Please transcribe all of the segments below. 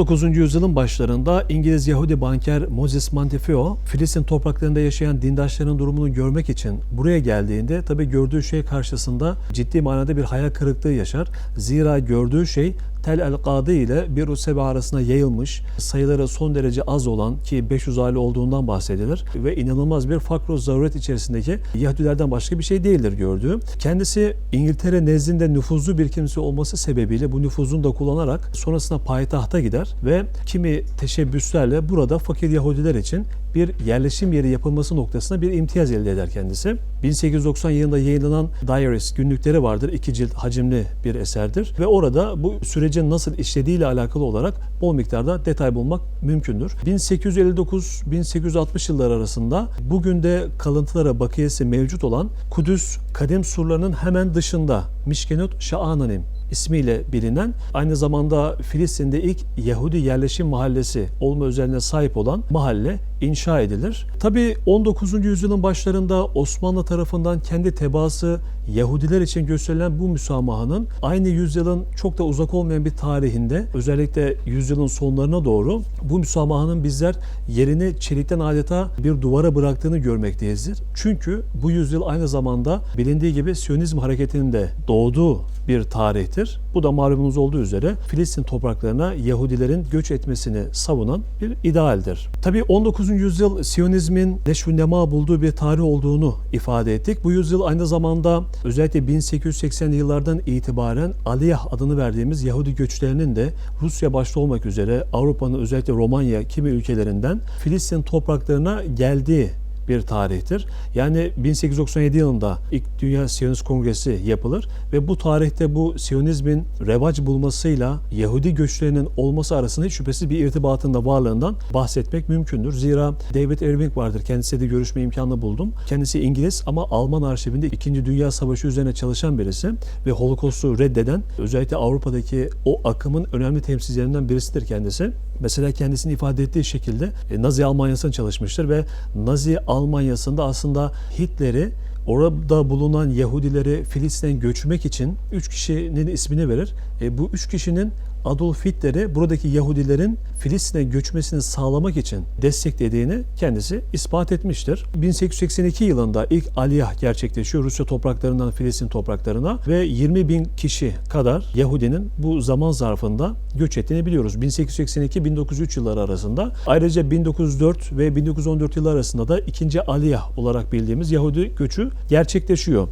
19. yüzyılın başlarında İngiliz Yahudi banker Moses Montefiore, Filistin topraklarında yaşayan dindaşların durumunu görmek için buraya geldiğinde tabi gördüğü şey karşısında ciddi manada bir hayal kırıklığı yaşar. Zira gördüğü şey Tel El Kadi ile Bir Sebe arasında yayılmış, sayıları son derece az olan ki 500 aile olduğundan bahsedilir ve inanılmaz bir fakr zaruret içerisindeki Yahudilerden başka bir şey değildir gördüğü. Kendisi İngiltere nezdinde nüfuzlu bir kimse olması sebebiyle bu nüfuzunu da kullanarak sonrasında payitahta gider ve kimi teşebbüslerle burada fakir Yahudiler için bir yerleşim yeri yapılması noktasında bir imtiyaz elde eder kendisi. 1890 yılında yayınlanan Diaries günlükleri vardır. iki cilt hacimli bir eserdir ve orada bu sürecin nasıl işlediğiyle alakalı olarak bol miktarda detay bulmak mümkündür. 1859-1860 yılları arasında bugün de kalıntılara bakiyesi mevcut olan Kudüs kadim surlarının hemen dışında Mişkenot Şaananim ismiyle bilinen aynı zamanda Filistin'de ilk Yahudi yerleşim mahallesi olma özelliğine sahip olan mahalle inşa edilir. Tabi 19. yüzyılın başlarında Osmanlı tarafından kendi tebaası Yahudiler için gösterilen bu müsamahanın aynı yüzyılın çok da uzak olmayan bir tarihinde özellikle yüzyılın sonlarına doğru bu müsamahanın bizler yerini çelikten adeta bir duvara bıraktığını görmekteyizdir. Çünkü bu yüzyıl aynı zamanda bilindiği gibi Siyonizm hareketinin de doğduğu bir tarihtir. Bu da malumunuz olduğu üzere Filistin topraklarına Yahudilerin göç etmesini savunan bir idealdir. Tabii 19. yüzyıl Siyonizmin neşvünema bulduğu bir tarih olduğunu ifade ettik. Bu yüzyıl aynı zamanda özellikle 1880'li yıllardan itibaren Aliyah adını verdiğimiz Yahudi göçlerinin de Rusya başta olmak üzere Avrupa'nın özellikle Romanya kimi ülkelerinden Filistin topraklarına geldiği bir tarihtir. Yani 1897 yılında ilk Dünya Siyonist Kongresi yapılır ve bu tarihte bu Siyonizmin revaç bulmasıyla Yahudi göçlerinin olması arasında hiç şüphesiz bir irtibatın da varlığından bahsetmek mümkündür. Zira David Irving vardır. Kendisiyle de görüşme imkanı buldum. Kendisi İngiliz ama Alman arşivinde 2. Dünya Savaşı üzerine çalışan birisi ve Holocaust'u reddeden özellikle Avrupa'daki o akımın önemli temsilcilerinden birisidir kendisi. Mesela kendisini ifade ettiği şekilde e, Nazi Almanyası'nda çalışmıştır ve Nazi Almanyası'nda aslında Hitler'i orada bulunan Yahudileri Filistin'e göçmek için üç kişinin ismini verir. E, bu üç kişinin Adolf Hitler'i buradaki Yahudilerin Filistin'e göçmesini sağlamak için desteklediğini kendisi ispat etmiştir. 1882 yılında ilk aliyah gerçekleşiyor Rusya topraklarından Filistin topraklarına ve 20 bin kişi kadar Yahudinin bu zaman zarfında göç ettiğini biliyoruz. 1882-1903 yılları arasında. Ayrıca 1904 ve 1914 yılları arasında da ikinci aliyah olarak bildiğimiz Yahudi göçü gerçekleşiyor.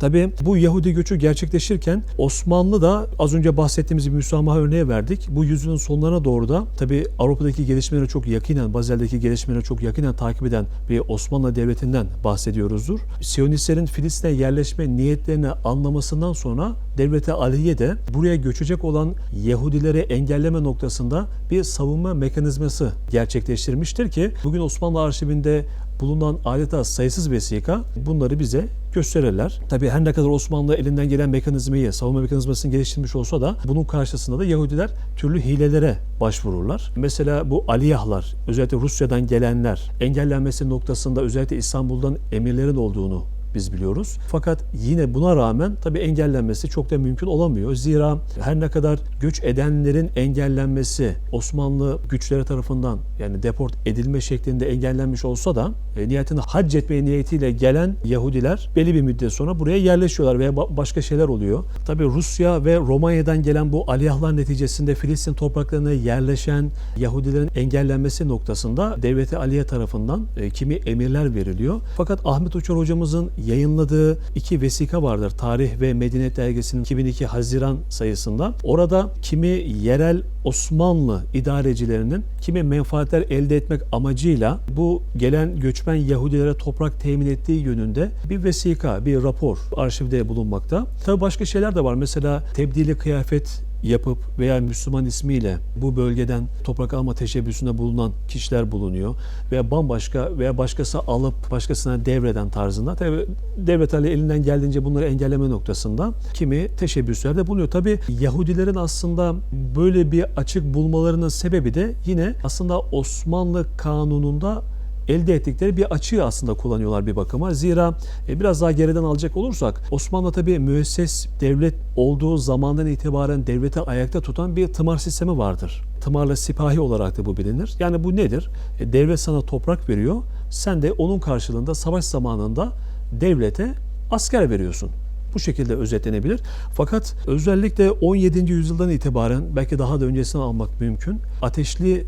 Tabi bu Yahudi göçü gerçekleşirken Osmanlı da az önce bahsettiğimiz bir müsamaha örneği verdik. Bu yüzyılın sonlarına doğru da tabi Avrupa'daki gelişmeleri çok yakinen, Bazel'deki gelişmeleri çok yakinen takip eden bir Osmanlı Devleti'nden bahsediyoruzdur. Siyonistlerin Filistin'e yerleşme niyetlerini anlamasından sonra Devleti Aliye de buraya göçecek olan Yahudileri engelleme noktasında bir savunma mekanizması gerçekleştirmiştir ki bugün Osmanlı arşivinde bulunan adeta sayısız vesika bunları bize gösterirler. Tabii her ne kadar Osmanlı elinden gelen mekanizmayı, savunma mekanizmasını geliştirmiş olsa da bunun karşısında da Yahudiler türlü hilelere başvururlar. Mesela bu aliyahlar, özellikle Rusya'dan gelenler engellenmesi noktasında özellikle İstanbul'dan emirlerin olduğunu biz biliyoruz. Fakat yine buna rağmen tabii engellenmesi çok da mümkün olamıyor. Zira her ne kadar göç edenlerin engellenmesi Osmanlı güçleri tarafından yani deport edilme şeklinde engellenmiş olsa da e, niyetine hac etme niyetiyle gelen Yahudiler belli bir müddet sonra buraya yerleşiyorlar veya ba- başka şeyler oluyor. Tabii Rusya ve Romanya'dan gelen bu aliyahlar neticesinde Filistin topraklarına yerleşen Yahudilerin engellenmesi noktasında Devleti Aliye tarafından e, kimi emirler veriliyor. Fakat Ahmet Uçar hocamızın yayınladığı iki vesika vardır. Tarih ve Medeniyet Dergisi'nin 2002 Haziran sayısında. Orada kimi yerel Osmanlı idarecilerinin kimi menfaatler elde etmek amacıyla bu gelen göçmen Yahudilere toprak temin ettiği yönünde bir vesika, bir rapor arşivde bulunmakta. Tabii başka şeyler de var. Mesela tebdili kıyafet yapıp veya Müslüman ismiyle bu bölgeden toprak alma teşebbüsünde bulunan kişiler bulunuyor. Veya bambaşka veya başkası alıp başkasına devreden tarzında. Tabi devlet Ali elinden geldiğince bunları engelleme noktasında kimi teşebbüslerde bulunuyor. Tabi Yahudilerin aslında böyle bir açık bulmalarının sebebi de yine aslında Osmanlı kanununda elde ettikleri bir açığı aslında kullanıyorlar bir bakıma. Zira e, biraz daha geriden alacak olursak Osmanlı tabi müesses devlet olduğu zamandan itibaren devleti ayakta tutan bir tımar sistemi vardır. Tımarla sipahi olarak da bu bilinir. Yani bu nedir? E, devlet sana toprak veriyor. Sen de onun karşılığında savaş zamanında devlete asker veriyorsun. Bu şekilde özetlenebilir. Fakat özellikle 17. yüzyıldan itibaren belki daha da öncesini almak mümkün. Ateşli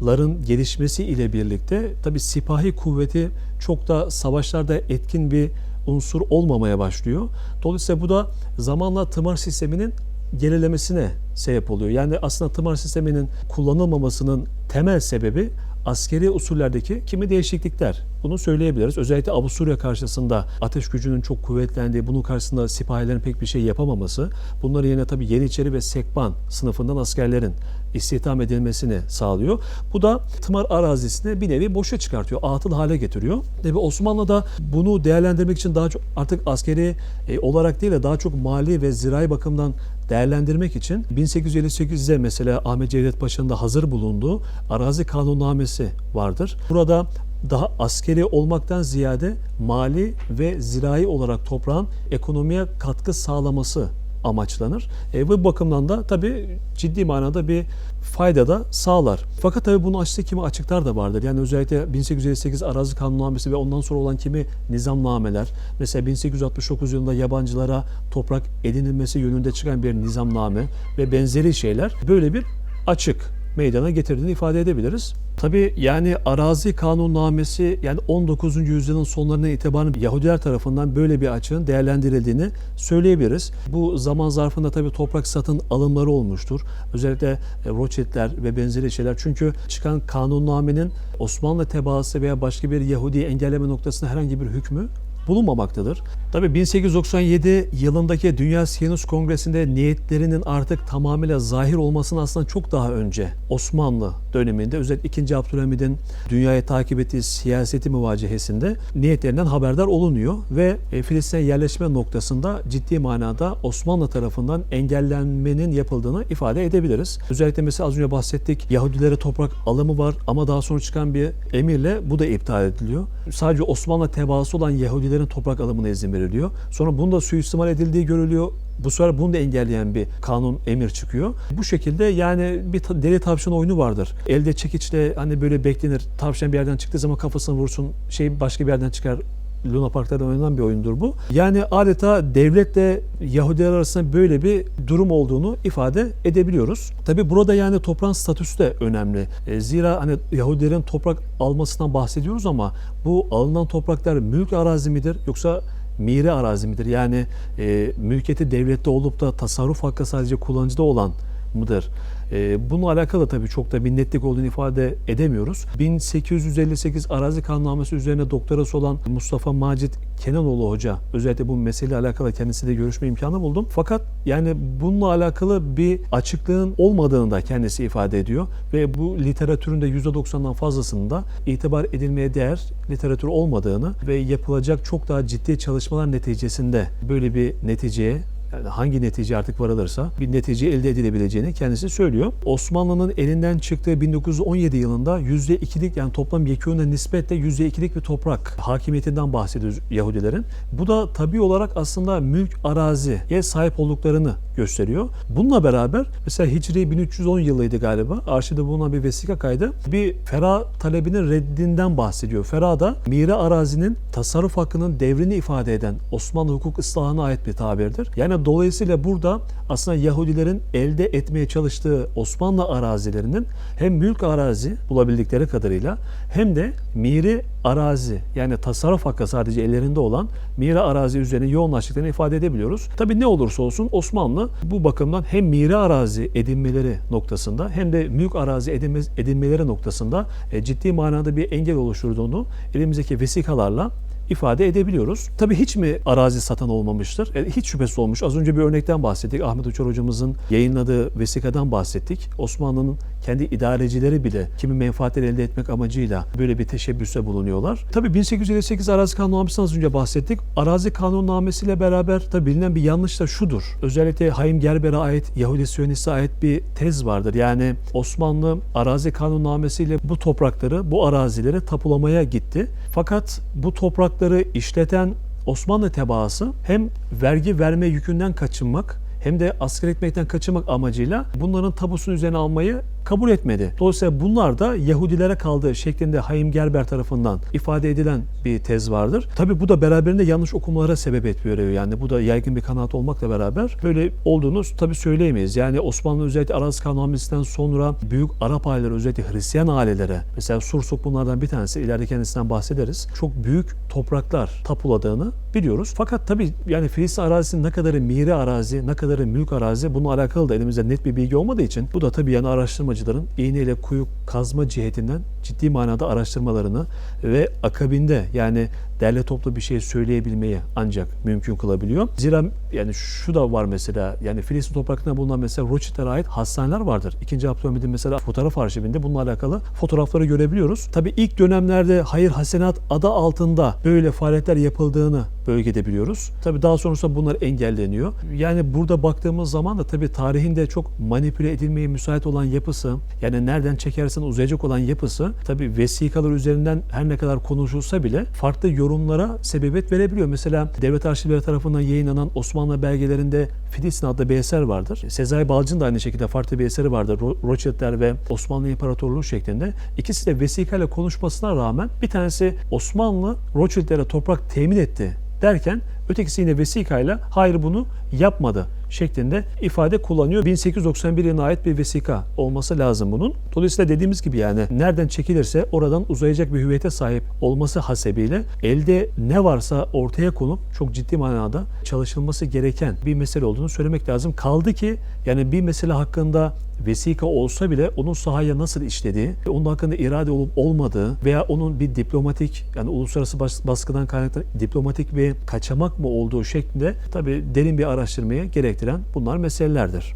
silahların gelişmesi ile birlikte tabi sipahi kuvveti çok da savaşlarda etkin bir unsur olmamaya başlıyor. Dolayısıyla bu da zamanla tımar sisteminin gerilemesine sebep oluyor. Yani aslında tımar sisteminin kullanılmamasının temel sebebi askeri usullerdeki kimi değişiklikler. Bunu söyleyebiliriz. Özellikle Avusturya karşısında ateş gücünün çok kuvvetlendiği, bunun karşısında sipahilerin pek bir şey yapamaması, bunları yerine tabii Yeniçeri ve Sekban sınıfından askerlerin istihdam edilmesini sağlıyor. Bu da tımar arazisini bir nevi boşa çıkartıyor, atıl hale getiriyor. Ve Osmanlı da bunu değerlendirmek için daha çok artık askeri e, olarak değil de daha çok mali ve zirai bakımdan değerlendirmek için 1858'de mesela Ahmet Cevdet Paşa'nın da hazır bulunduğu arazi kanunnamesi vardır. Burada daha askeri olmaktan ziyade mali ve zirai olarak toprağın ekonomiye katkı sağlaması amaçlanır. E, bu bakımdan da tabii ciddi manada bir fayda da sağlar. Fakat tabii bunun açtığı kimi açıklar da vardır. Yani özellikle 1858 Arazi Kanunnamesi ve ondan sonra olan kimi nizamnameler, mesela 1869 yılında yabancılara toprak edinilmesi yönünde çıkan bir nizamname ve benzeri şeyler böyle bir açık meydana getirdiğini ifade edebiliriz. Tabi yani arazi kanunnamesi yani 19. yüzyılın sonlarına itibaren Yahudiler tarafından böyle bir açığın değerlendirildiğini söyleyebiliriz. Bu zaman zarfında tabi toprak satın alımları olmuştur. Özellikle Rothschildler ve benzeri şeyler. Çünkü çıkan kanunnamenin Osmanlı tebaası veya başka bir Yahudi engelleme noktasında herhangi bir hükmü bulunmamaktadır. Tabi 1897 yılındaki Dünya Siyanus Kongresi'nde niyetlerinin artık tamamıyla zahir olmasının aslında çok daha önce Osmanlı döneminde özellikle 2. Abdülhamid'in dünyayı takip ettiği siyaseti müvacehesinde niyetlerinden haberdar olunuyor ve e, Filistin'e yerleşme noktasında ciddi manada Osmanlı tarafından engellenmenin yapıldığını ifade edebiliriz. Özellikle mesela az önce bahsettik Yahudilere toprak alımı var ama daha sonra çıkan bir emirle bu da iptal ediliyor. Sadece Osmanlı tebaası olan Yahudilerin toprak alımına izin veriliyor. Sonra bunu da suistimal edildiği görülüyor. Bu sefer bunu da engelleyen bir kanun emir çıkıyor. Bu şekilde yani bir deli tavşan oyunu vardır. Elde çekiçle hani böyle beklenir. Tavşan bir yerden çıktığı zaman kafasına vursun. Şey başka bir yerden çıkar. Luna Park'ta da oynanan bir oyundur bu. Yani adeta devletle Yahudiler arasında böyle bir durum olduğunu ifade edebiliyoruz. Tabi burada yani toprağın statüsü de önemli. E, zira hani Yahudilerin toprak almasından bahsediyoruz ama bu alınan topraklar mülk arazi midir yoksa miri arazi midir? Yani e, mülkiyeti devlette olup da tasarruf hakkı sadece kullanıcıda olan mıdır? E, bununla alakalı tabii çok da bir netlik olduğunu ifade edemiyoruz. 1858 arazi kanunnamesi üzerine doktorası olan Mustafa Macit Kenanoğlu Hoca özellikle bu meseleyle alakalı kendisiyle görüşme imkanı buldum. Fakat yani bununla alakalı bir açıklığın olmadığını da kendisi ifade ediyor ve bu literatürün de %90'dan fazlasının da itibar edilmeye değer literatür olmadığını ve yapılacak çok daha ciddi çalışmalar neticesinde böyle bir neticeye yani hangi netice artık varılırsa bir netice elde edilebileceğini kendisi söylüyor. Osmanlı'nın elinden çıktığı 1917 yılında %2'lik yani toplam yekûne nispetle %2'lik bir toprak hakimiyetinden bahsediyoruz Yahudilerin. Bu da tabi olarak aslında mülk araziye sahip olduklarını gösteriyor. Bununla beraber mesela Hicri 1310 yılıydı galiba. Arşivde bulunan bir vesika kaydı. Bir fera talebinin reddinden bahsediyor. Fera da mira arazinin tasarruf hakkının devrini ifade eden Osmanlı hukuk ıslahına ait bir tabirdir. Yani dolayısıyla burada aslında Yahudilerin elde etmeye çalıştığı Osmanlı arazilerinin hem mülk arazi bulabildikleri kadarıyla hem de miri arazi yani tasarruf hakkı sadece ellerinde olan miri arazi üzerine yoğunlaştıklarını ifade edebiliyoruz. Tabi ne olursa olsun Osmanlı bu bakımdan hem miri arazi edinmeleri noktasında hem de mülk arazi edinme, edinmeleri noktasında e, ciddi manada bir engel oluşturduğunu elimizdeki vesikalarla ifade edebiliyoruz. Tabii hiç mi arazi satan olmamıştır? E, hiç şüphesiz olmuş. Az önce bir örnekten bahsettik. Ahmet Uçar hocamızın yayınladığı vesikadan bahsettik. Osmanlı'nın kendi idarecileri bile kimi menfaatleri elde etmek amacıyla böyle bir teşebbüste bulunuyorlar. Tabii 1858 Arazi Kanunnamesi'nden az önce bahsettik. Arazi Kanunnamesi ile beraber tabii bilinen bir yanlış da şudur. Özellikle Hayim Gerber'e ait, Yahudi Siyonist'e ait bir tez vardır. Yani Osmanlı Arazi Kanunnamesi ile bu toprakları, bu arazileri tapulamaya gitti. Fakat bu toprakları işleten Osmanlı tebaası hem vergi verme yükünden kaçınmak hem de asker ekmekten kaçınmak amacıyla bunların tabusunu üzerine almayı kabul etmedi. Dolayısıyla bunlar da Yahudilere kaldığı şeklinde Hayim Gerber tarafından ifade edilen bir tez vardır. Tabi bu da beraberinde yanlış okumalara sebebiyet veriyor. Yani bu da yaygın bir kanaat olmakla beraber böyle olduğunu tabi söyleyemeyiz. Yani Osmanlı özellikle Aras Kanunamesi'nden sonra büyük Arap aileleri özellikle Hristiyan ailelere mesela Sursuk bunlardan bir tanesi ileride kendisinden bahsederiz. Çok büyük topraklar tapuladığını biliyoruz. Fakat tabi yani Filistin arazisinin ne kadarı miri arazi, ne kadarı mülk arazi bununla alakalı da elimizde net bir bilgi olmadığı için bu da tabi yani araştırmacıların iğneyle kuyu kazma cihetinden ciddi manada araştırmalarını ve akabinde yani derle toplu bir şey söyleyebilmeyi ancak mümkün kılabiliyor. Zira yani şu da var mesela yani Filistin topraklarında bulunan mesela Rothschild'e ait hastaneler vardır. İkinci Abdülhamid'in mesela fotoğraf arşivinde bununla alakalı fotoğrafları görebiliyoruz. Tabii ilk dönemlerde hayır hasenat adı altında böyle faaliyetler yapıldığını bölgede biliyoruz. Tabii daha sonrasında bunlar engelleniyor. Yani burada baktığımız zaman da tabii tarihin de çok manipüle edilmeye müsait olan yapısı yani nereden çekersen uzayacak olan yapısı tabii vesikalar üzerinden her ne kadar konuşulsa bile farklı yorumlara sebebiyet verebiliyor. Mesela devlet arşivleri tarafından yayınlanan Osmanlı belgelerinde Filistin adlı bir eser vardır. Sezai Balcı'nın da aynı şekilde farklı bir eseri vardır. Ro- Rothschildler ve Osmanlı İmparatorluğu şeklinde. İkisi de vesikayla konuşmasına rağmen bir tanesi Osmanlı Rothschildlere toprak temin etti derken ötekisi yine vesikayla hayır bunu yapmadı şeklinde ifade kullanıyor. 1891 yılına ait bir vesika olması lazım bunun. Dolayısıyla dediğimiz gibi yani nereden çekilirse oradan uzayacak bir hüviyete sahip olması hasebiyle elde ne varsa ortaya konup çok ciddi manada çalışılması gereken bir mesele olduğunu söylemek lazım. Kaldı ki yani bir mesele hakkında vesika olsa bile onun sahaya nasıl işlediği, onun hakkında irade olup olmadığı veya onun bir diplomatik yani uluslararası bas- baskıdan kaynaklı diplomatik bir kaçamak mı olduğu şeklinde tabii derin bir araştırmaya gerektiren bunlar meselelerdir.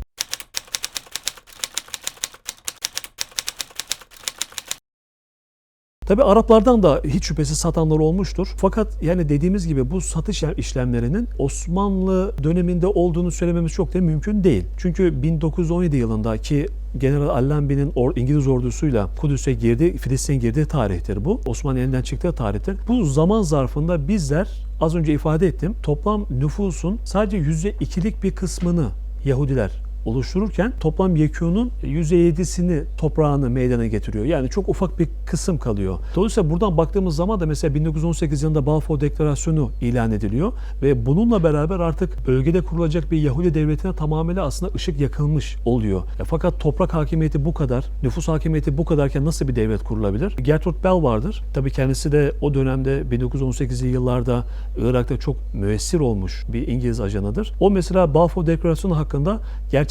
Tabi Araplardan da hiç şüphesiz satanlar olmuştur. Fakat yani dediğimiz gibi bu satış işlemlerinin Osmanlı döneminde olduğunu söylememiz çok da mümkün değil. Çünkü 1917 yılında ki General Allenby'nin or, İngiliz ordusuyla Kudüs'e girdi, Filistin'e girdiği tarihtir bu. Osmanlı elinden çıktığı tarihtir. Bu zaman zarfında bizler az önce ifade ettim toplam nüfusun sadece %2'lik bir kısmını Yahudiler oluştururken toplam yekûnun %7'sini toprağını meydana getiriyor. Yani çok ufak bir kısım kalıyor. Dolayısıyla buradan baktığımız zaman da mesela 1918 yılında Balfour Deklarasyonu ilan ediliyor ve bununla beraber artık bölgede kurulacak bir Yahudi devletine tamamıyla aslında ışık yakılmış oluyor. Ya fakat toprak hakimiyeti bu kadar, nüfus hakimiyeti bu kadarken nasıl bir devlet kurulabilir? Gertrude Bell vardır. Tabii kendisi de o dönemde 1918'li yıllarda Irak'ta çok müessir olmuş bir İngiliz ajanıdır. O mesela Balfour Deklarasyonu hakkında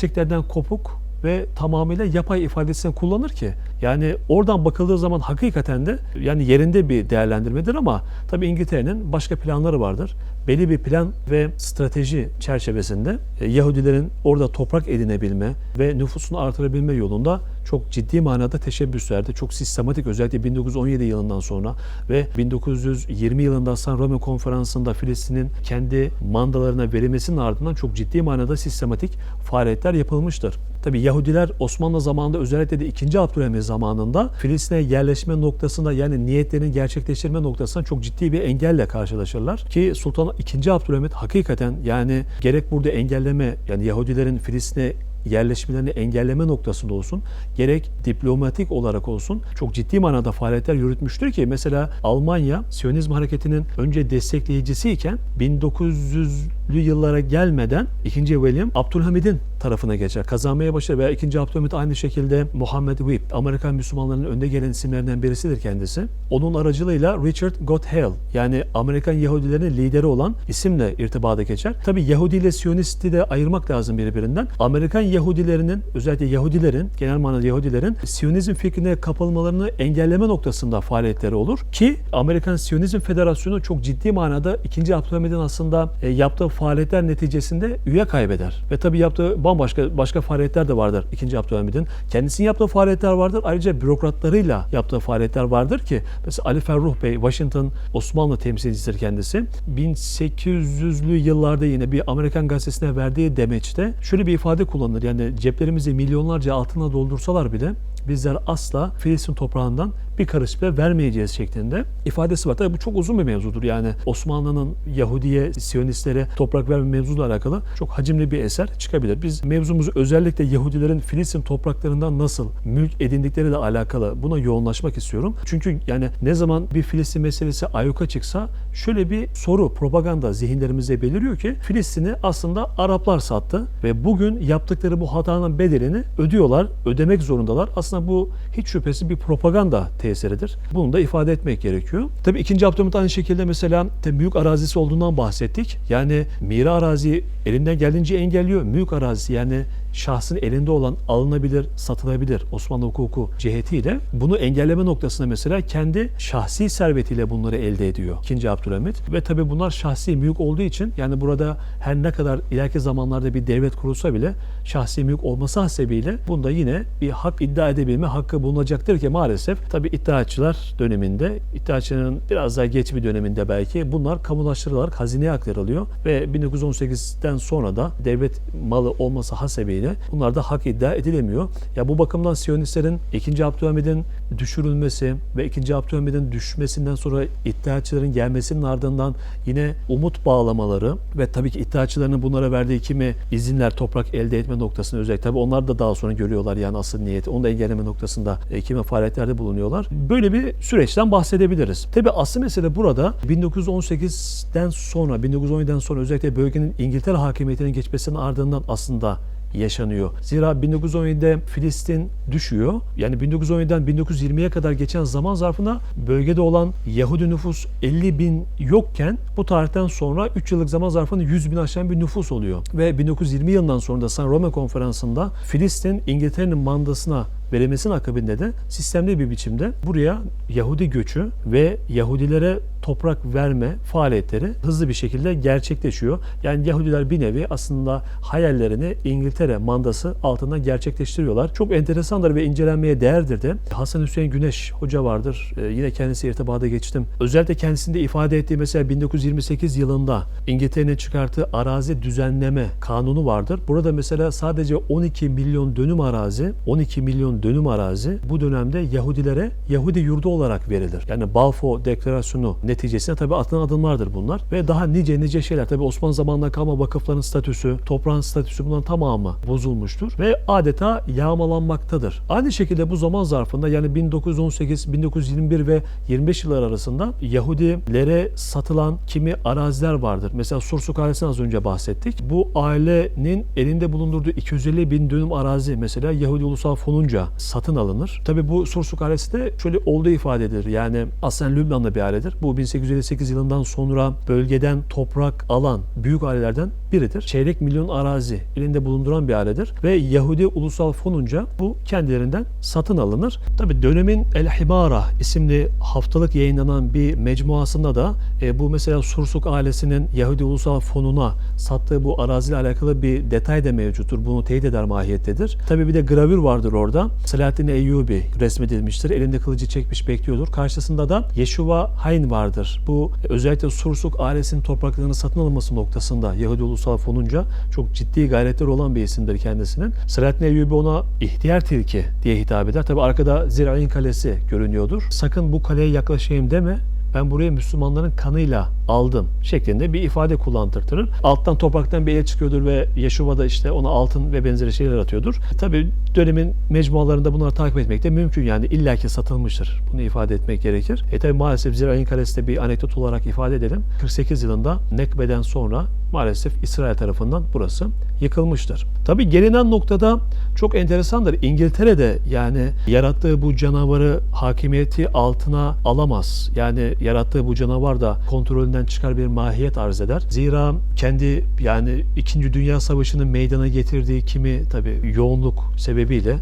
gerçeklerden kopuk ve tamamıyla yapay ifadesini kullanır ki yani oradan bakıldığı zaman hakikaten de yani yerinde bir değerlendirmedir ama tabii İngiltere'nin başka planları vardır. Belli bir plan ve strateji çerçevesinde e, Yahudilerin orada toprak edinebilme ve nüfusunu artırabilme yolunda çok ciddi manada teşebbüslerde, çok sistematik özellikle 1917 yılından sonra ve 1920 yılında San Remo konferansında Filistin'in kendi mandalarına verilmesinin ardından çok ciddi manada sistematik faaliyetler yapılmıştır. Tabi Yahudiler Osmanlı zamanında özellikle de 2. Abdülhamit zamanında Filistin'e yerleşme noktasında yani niyetlerini gerçekleştirme noktasında çok ciddi bir engelle karşılaşırlar. Ki Sultan 2. Abdülhamit hakikaten yani gerek burada engelleme yani Yahudilerin Filistin'e yerleşmelerini engelleme noktasında olsun, gerek diplomatik olarak olsun çok ciddi manada faaliyetler yürütmüştür ki mesela Almanya Siyonizm hareketinin önce destekleyicisiyken 1900'lü yıllara gelmeden 2. William Abdülhamid'in tarafına geçer. Kazanmaya başlar veya 2. Abdülhamit aynı şekilde Muhammed Webb, Amerikan Müslümanlarının önde gelen isimlerinden birisidir kendisi. Onun aracılığıyla Richard Gotthell yani Amerikan Yahudilerinin lideri olan isimle irtibata geçer. Tabi Yahudi ile Siyonist'i de ayırmak lazım birbirinden. Amerikan Yahudilerinin özellikle Yahudilerin, genel manada Yahudilerin Siyonizm fikrine kapılmalarını engelleme noktasında faaliyetleri olur. Ki Amerikan Siyonizm Federasyonu çok ciddi manada 2. Abdülhamid'in aslında e, yaptığı faaliyetler neticesinde üye kaybeder. Ve tabi yaptığı bambaşka başka faaliyetler de vardır 2. Abdülhamid'in. Kendisinin yaptığı faaliyetler vardır. Ayrıca bürokratlarıyla yaptığı faaliyetler vardır ki mesela Ali Ferruh Bey Washington Osmanlı temsilcisidir kendisi. 1800'lü yıllarda yine bir Amerikan gazetesine verdiği demeçte şöyle bir ifade kullanır. Yani ceplerimizi milyonlarca altına doldursalar bile bizler asla Filistin toprağından bir karış bile vermeyeceğiz şeklinde ifadesi var. Tabii bu çok uzun bir mevzudur. Yani Osmanlı'nın Yahudiye, Siyonistlere toprak verme mevzuyla alakalı çok hacimli bir eser çıkabilir. Biz mevzumuzu özellikle Yahudilerin Filistin topraklarından nasıl mülk edindikleriyle alakalı buna yoğunlaşmak istiyorum. Çünkü yani ne zaman bir Filistin meselesi ayyuka çıksa şöyle bir soru, propaganda zihinlerimize beliriyor ki Filistin'i aslında Araplar sattı ve bugün yaptıkları bu hatanın bedelini ödüyorlar, ödemek zorundalar. Aslında bu hiç şüphesiz bir propaganda tesiridir. Bunu da ifade etmek gerekiyor. Tabii 2. Abdülhamit aynı şekilde mesela büyük arazisi olduğundan bahsettik. Yani mira arazi elinden geldiğince engelliyor. Mülk arazisi yani şahsın elinde olan alınabilir, satılabilir Osmanlı hukuku cihetiyle bunu engelleme noktasında mesela kendi şahsi servetiyle bunları elde ediyor 2. Abdülhamit. Ve tabii bunlar şahsi mülk olduğu için yani burada her ne kadar ileriki zamanlarda bir devlet kurulsa bile şahsi mülk olması hasebiyle bunda yine bir hak iddia edebilme hakkı bulunacaktır ki maalesef tabii iddiaçılar döneminde, iddiaçının biraz daha geç bir döneminde belki bunlar kamulaştırılarak hazineye aktarılıyor ve 1918'den sonra da devlet malı olması hasebiyle bunlar da hak iddia edilemiyor. Ya bu bakımdan Siyonistlerin 2. Abdülhamid'in düşürülmesi ve 2. Abdülhamid'in düşmesinden sonra iddiaçıların gelmesinin ardından yine umut bağlamaları ve tabii ki iddiaçıların bunlara verdiği kimi izinler toprak elde etme noktasında özellikle tabii onlar da daha sonra görüyorlar yani asıl niyeti. Onu da engelleme noktasında e, kimi faaliyetlerde bulunuyorlar. Böyle bir süreçten bahsedebiliriz. Tabii asıl mesele burada 1918'den sonra 1917'den sonra özellikle bölgenin İngiltere hakimiyetinin geçmesinin ardından aslında yaşanıyor. Zira 1917'de Filistin düşüyor. Yani 1917'den 1920'ye kadar geçen zaman zarfında bölgede olan Yahudi nüfus 50 bin yokken bu tarihten sonra 3 yıllık zaman zarfında 100 bin aşan bir nüfus oluyor. Ve 1920 yılından sonra da San Roma konferansında Filistin İngiltere'nin mandasına verilmesinin akabinde de sistemli bir biçimde buraya Yahudi göçü ve Yahudilere toprak verme faaliyetleri hızlı bir şekilde gerçekleşiyor. Yani Yahudiler bir nevi aslında hayallerini İngiltere mandası altında gerçekleştiriyorlar. Çok enteresandır ve incelenmeye değerdir de. Hasan Hüseyin Güneş hoca vardır. Ee, yine kendisi irtibada geçtim. Özellikle kendisinde ifade ettiği mesela 1928 yılında İngiltere'nin çıkarttığı arazi düzenleme kanunu vardır. Burada mesela sadece 12 milyon dönüm arazi, 12 milyon dönüm arazi bu dönemde Yahudilere Yahudi yurdu olarak verilir. Yani Balfour Deklarasyonu neticesinde tabii atılan adımlardır bunlar ve daha nice nice şeyler. Tabii Osmanlı zamanında kalma vakıfların statüsü, toprağın statüsü bunların tamamı bozulmuştur ve adeta yağmalanmaktadır. Aynı şekilde bu zaman zarfında yani 1918, 1921 ve 25 yıllar arasında Yahudilere satılan kimi araziler vardır. Mesela Sursuk ailesinden az önce bahsettik. Bu ailenin elinde bulundurduğu 250 bin dönüm arazi mesela Yahudi Ulusal Fonu'nca satın alınır. Tabii bu Sursuk ailesi de şöyle olduğu ifade edilir. Yani aslen Lübnanlı bir ailedir. Bu 1858 yılından sonra bölgeden toprak alan büyük ailelerden biridir. Çeyrek milyon arazi elinde bulunduran bir ailedir ve Yahudi Ulusal Fonu'nca bu kendilerinden satın alınır. Tabi dönemin El Hibara isimli haftalık yayınlanan bir mecmuasında da e, bu mesela Sursuk ailesinin Yahudi Ulusal Fonu'na sattığı bu araziyle alakalı bir detay da mevcuttur. Bunu teyit eder mahiyettedir. Tabi bir de gravür vardır orada. Selahaddin Eyyubi resmedilmiştir. Elinde kılıcı çekmiş bekliyordur. Karşısında da Yeşuva Hayn vardır. Bu özellikle Sursuk ailesinin topraklarını satın alınması noktasında Yahudi Ulusal Fonu'nca çok ciddi gayretleri olan bir isimdir kendisinin. Selahaddin Eyyubi ona ihtiyar tilki diye hitap eder. Tabi arkada Zirain Kalesi görünüyordur. Sakın bu kaleye yaklaşayım deme. Ben buraya Müslümanların kanıyla aldım şeklinde bir ifade kullandırtırır. Alttan topraktan bir el çıkıyordur ve Yeşuva da işte ona altın ve benzeri şeyler atıyordur. Tabi dönemin mecmualarında bunları takip etmek de mümkün yani illaki satılmıştır. Bunu ifade etmek gerekir. E tabi maalesef Zirayn Kalesi de bir anekdot olarak ifade edelim. 48 yılında Nekbe'den sonra maalesef İsrail tarafından burası yıkılmıştır. Tabi gelinen noktada çok enteresandır. İngiltere'de yani yarattığı bu canavarı hakimiyeti altına alamaz. Yani yarattığı bu canavar da kontrolünden çıkar bir mahiyet arz eder. Zira kendi yani 2. Dünya Savaşı'nın meydana getirdiği kimi tabi yoğunluk sebebiyle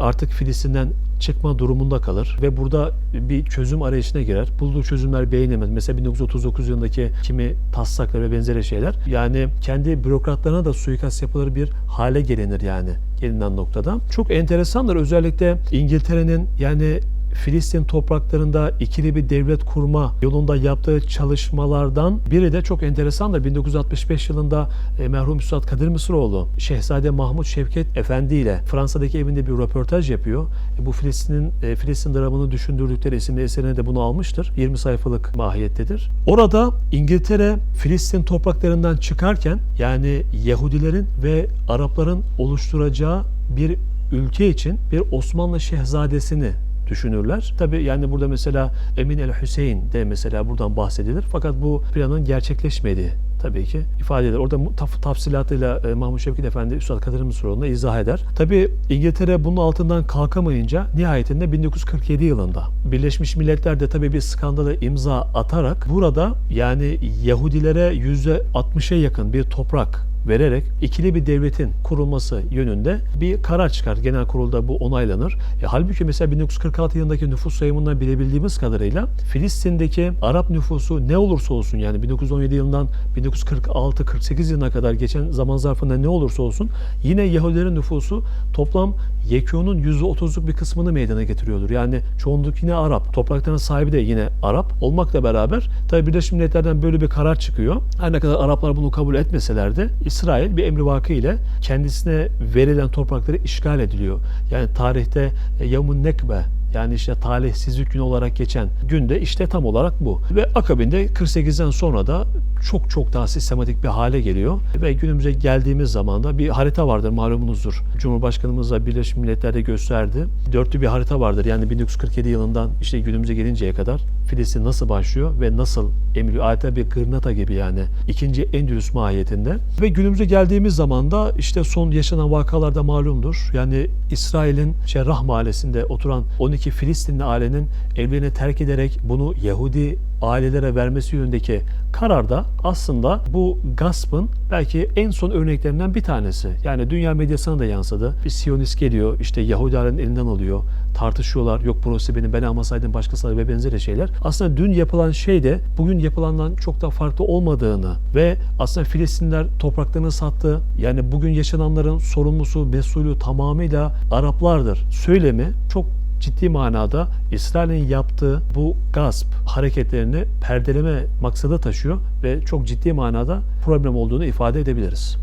artık Filistin'den çıkma durumunda kalır ve burada bir çözüm arayışına girer. Bulduğu çözümler beğenemez. Mesela 1939 yılındaki kimi taslaklar ve benzeri şeyler. Yani kendi bürokratlarına da suikast yapılır bir hale gelinir yani gelinen noktada. Çok enteresandır özellikle İngiltere'nin yani Filistin topraklarında ikili bir devlet kurma yolunda yaptığı çalışmalardan biri de çok enteresandır. 1965 yılında e, merhum Üstad Kadir Mısıroğlu Şehzade Mahmut Şevket Efendi ile Fransa'daki evinde bir röportaj yapıyor. E, bu Filistin'in e, Filistin dramını düşündürdükleri isimli eserine de bunu almıştır. 20 sayfalık mahiyettedir. Orada İngiltere Filistin topraklarından çıkarken yani Yahudilerin ve Arapların oluşturacağı bir ülke için bir Osmanlı şehzadesini düşünürler. Tabi yani burada mesela Emin el Hüseyin de mesela buradan bahsedilir. Fakat bu planın gerçekleşmediği tabii ki ifade eder. Orada taf tafsilatıyla e, Mahmut Şevket Efendi Üstad Kadir Mısıroğlu'na izah eder. Tabii İngiltere bunun altından kalkamayınca nihayetinde 1947 yılında Birleşmiş Milletler de tabii bir skandalı imza atarak burada yani Yahudilere %60'a yakın bir toprak vererek ikili bir devletin kurulması yönünde bir karar çıkar. Genel kurulda bu onaylanır. E, halbuki mesela 1946 yılındaki nüfus sayımından bilebildiğimiz kadarıyla Filistin'deki Arap nüfusu ne olursa olsun yani 1917 yılından 1946-48 yılına kadar geçen zaman zarfında ne olursa olsun yine Yahudilerin nüfusu toplam YKO'nun %30'luk bir kısmını meydana getiriyordur. Yani çoğunluk yine Arap. Toprakların sahibi de yine Arap olmakla beraber tabi Birleşmiş Milletler'den böyle bir karar çıkıyor. Her ne kadar Araplar bunu kabul etmeseler de İsrail bir emri vakı ile kendisine verilen toprakları işgal ediliyor. Yani tarihte e, Yamun Nekbe yani işte talihsizlik günü olarak geçen günde işte tam olarak bu. Ve akabinde 48'den sonra da çok çok daha sistematik bir hale geliyor. Ve günümüze geldiğimiz zaman da bir harita vardır malumunuzdur. Cumhurbaşkanımız da Birleşmiş Milletler'de gösterdi. Dörtlü bir harita vardır. Yani 1947 yılından işte günümüze gelinceye kadar Filistin nasıl başlıyor ve nasıl emiliyor. Adeta bir gırnata gibi yani. ikinci Endülüs mahiyetinde. Ve günümüze geldiğimiz zaman da işte son yaşanan vakalarda malumdur. Yani İsrail'in şey Rah mahallesinde oturan 12 Filistinli ailenin evlerini terk ederek bunu Yahudi ailelere vermesi yönündeki kararda aslında bu gaspın belki en son örneklerinden bir tanesi. Yani dünya medyasına da yansıdı. Bir Siyonist geliyor işte Yahudilerin elinden alıyor. Tartışıyorlar. Yok burası benim ben almasaydım başkası ve benzeri şeyler. Aslında dün yapılan şey de bugün yapılandan çok da farklı olmadığını ve aslında Filistinler topraklarını sattı. Yani bugün yaşananların sorumlusu, mesulü tamamıyla Araplardır. Söylemi çok ciddi manada İsrail'in yaptığı bu gasp hareketlerini perdeleme maksadı taşıyor ve çok ciddi manada problem olduğunu ifade edebiliriz.